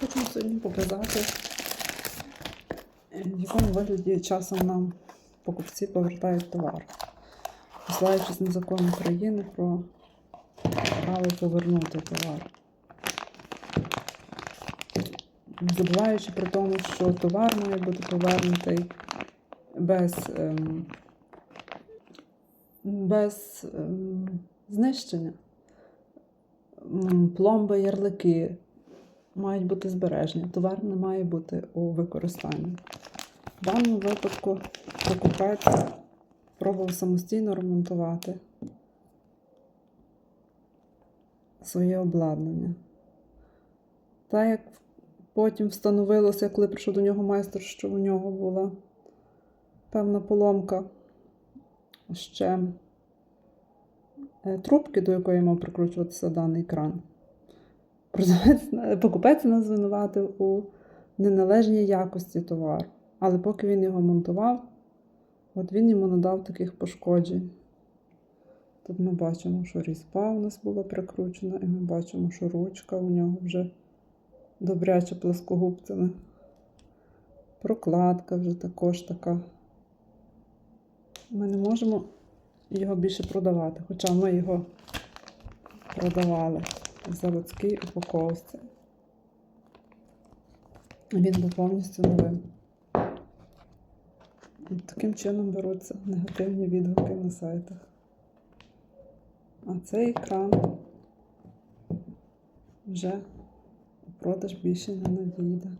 Хочу сьогодні показати, в якому вигляді часом нам покупці повертають товар, посилаючись на закон України про право повернути товар. Забуваючи при тому, що товар має бути повернутий без, ем, без ем, знищення. Пломби, ярлики мають бути збережені. Товар не має бути у використанні. В даному випадку покупець пробував самостійно ремонтувати своє обладнання. Та як потім встановилося, коли прийшов до нього майстер, що у нього була певна поломка ще е, трубки, до якої мав прикручуватися даний кран. Покупець нас звинуватив у неналежній якості товару. Але поки він його монтував, от він йому надав таких пошкоджень. Тут ми бачимо, що різьба у нас була прикручена, і ми бачимо, що ручка у нього вже добряче плоскогубцями. Прокладка вже також така. Ми не можемо його більше продавати, хоча ми його продавали в заводській упаковці. Він був повністю новим. Таким чином беруться негативні відгуки на сайтах. А цей екран вже у продаж більше не надійде.